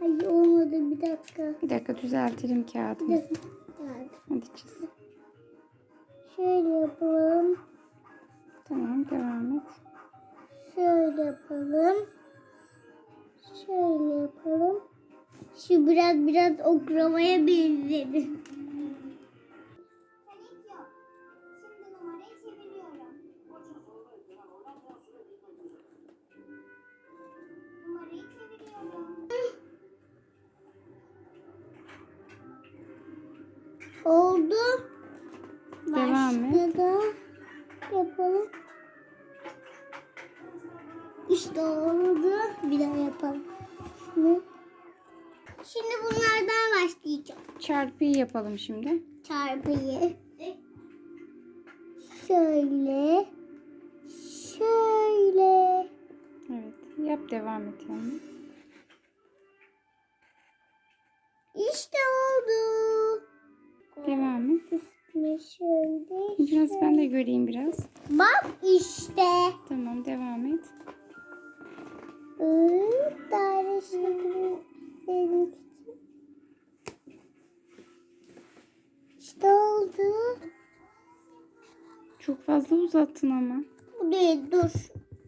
Ay olmadı bir dakika. Bir dakika düzeltelim Bir kağıdımızı. dakika. Hadi çiz. Şöyle yapalım. Tamam devam et. Şöyle yapalım. Şöyle yapalım. Şu biraz biraz oklavaya benzedi. Oldu. Devam et. Başka da yapalım. İşte oldu. Bir daha yapalım. Şimdi, şimdi bunlardan başlayacağım. Çarpıyı yapalım şimdi. Çarpıyı. Şöyle. Şöyle. Evet. Yap devam et yani. Şöyle. Biraz ben de göreyim biraz. Bak işte. Tamam devam et. Daire şekli benim için. İşte oldu. Çok fazla uzattın ama. Bu değil dur.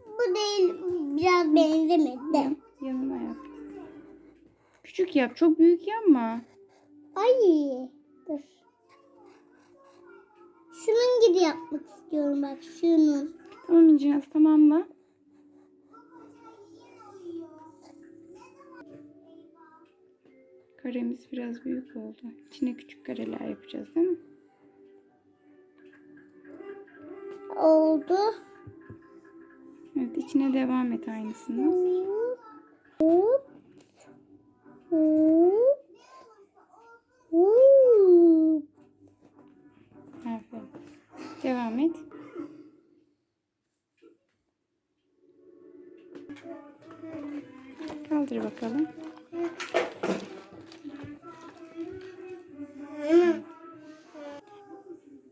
Bu değil biraz benzemedi. Yanına yap. Küçük yap. Çok büyük yapma. Ay dur. Şunun gibi yapmak istiyorum bak şunun. Tamam İncinaz tamamla. Karemiz biraz büyük oldu. İçine küçük kareler yapacağız değil mi? Oldu. Evet içine devam et aynısını. Devam et. Kaldır bakalım.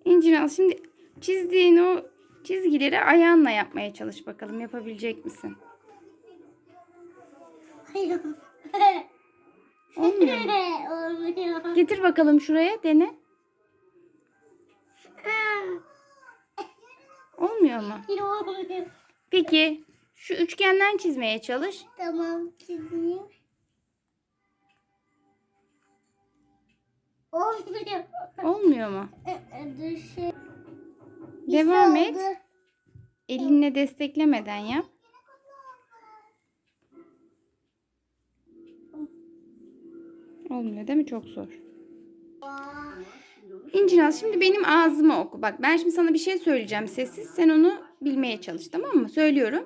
İncir al. Şimdi çizdiğin o çizgileri ayağınla yapmaya çalış bakalım. Yapabilecek misin? Olmuyor mu? Olmuyor. Getir bakalım şuraya dene. Olmuyor mu? Olmuyor. Peki şu üçgenden çizmeye çalış. Tamam çizeyim. Olmuyor. Olmuyor mu? Dur şey. Devam İşte et. oldu. Elinle desteklemeden yap. Olmuyor değil mi? Çok zor. İncinaz şimdi benim ağzımı oku. Bak ben şimdi sana bir şey söyleyeceğim sessiz. Sen onu bilmeye çalış tamam mı? Söylüyorum.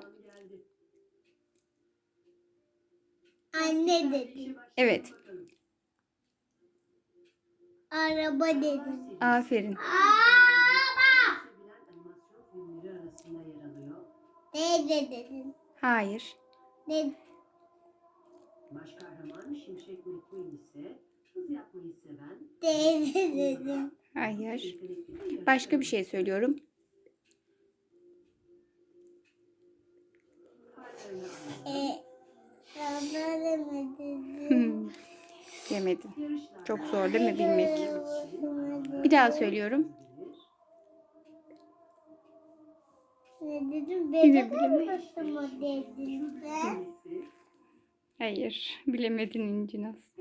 Anne dedim. Evet. Araba dedim. Aferin. Araba. Teyze dedim. Hayır. Ne? Baş kahraman Şimşek McQueen ise Teyze dedim. Hayır. Başka bir şey söylüyorum. E, demedim. Hmm. Demedim. Çok zor değil mi bilmek? Bir daha söylüyorum. Ne dedim? Mı? Hayır. Bilemedin İncinaz.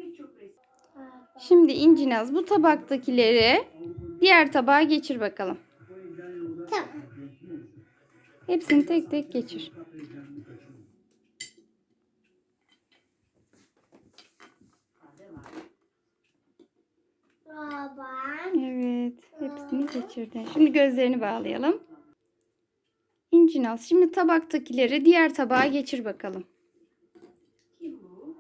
Şimdi İncinaz bu tabaktakileri diğer tabağa geçir bakalım. Tamam. Hepsini tek tek geçir. Baba. Evet. Hepsini geçirdi. Şimdi gözlerini bağlayalım. İncinaz şimdi tabaktakileri diğer tabağa geçir bakalım.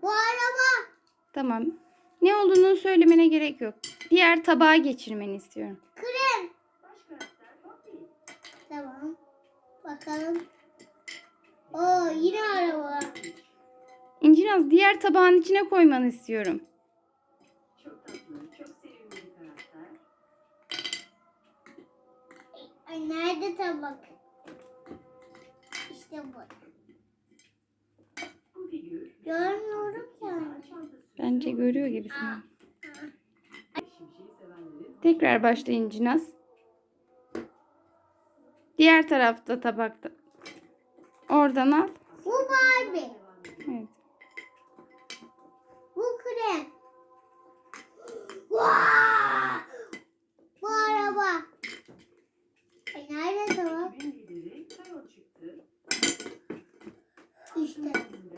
Bu araba. Tamam. Ne olduğunu söylemene gerek yok. Diğer tabağa geçirmeni istiyorum. Krem. Tamam. Bakalım. Oo yine araba. İncinaz diğer tabağın içine koymanı istiyorum. çok tatlı, çok sevimli bir karakter. Ay nerede tabak? İşte bu. Görmüyorum yani. Bence görüyor gibisin. Tekrar başla İncinaz. Diğer tarafta tabakta. Oradan al. Bu Barbie. Evet. Bu krem. Vaa! Bu araba. E nerede o? ekibin lideri Kayo çıktı. İşte.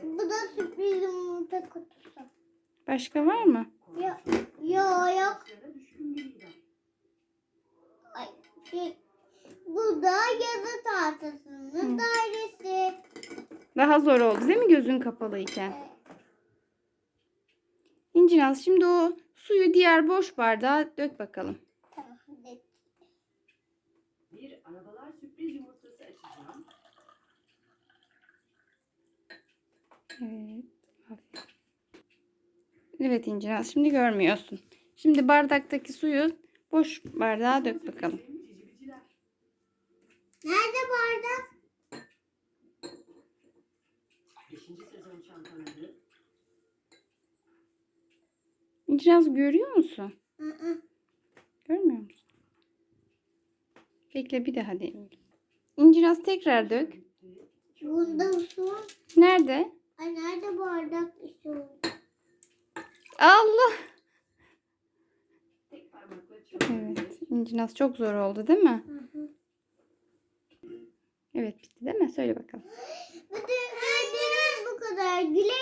Bu da sürpriz yumurta kutusu. Başka var mı? Yok. Yok yok. Ay, şey, bu da yazı tahtasının dairesi. Daha zor oldu değil mi gözün kapalıyken? İncinaz şimdi o suyu diğer boş bardağa dök bakalım. Tamam. Bir arabalar sürpriz yumurtası açacağım. Evet. aferin. Evet İncinaz şimdi görmüyorsun. Şimdi bardaktaki suyu boş bardağa dök bakalım. Nerede bardak? İncinaz görüyor musun? Hı hı. Görmüyor musun? Bekle bir daha deneyelim. İncinaz tekrar dök. Bunda su. Nerede? Ay nerede bardak o. Allah. Evet. İncinaz çok zor oldu değil mi? Hı hı. Evet bitti değil mi? Söyle bakalım. Bütün videomuz bu kadar. Güle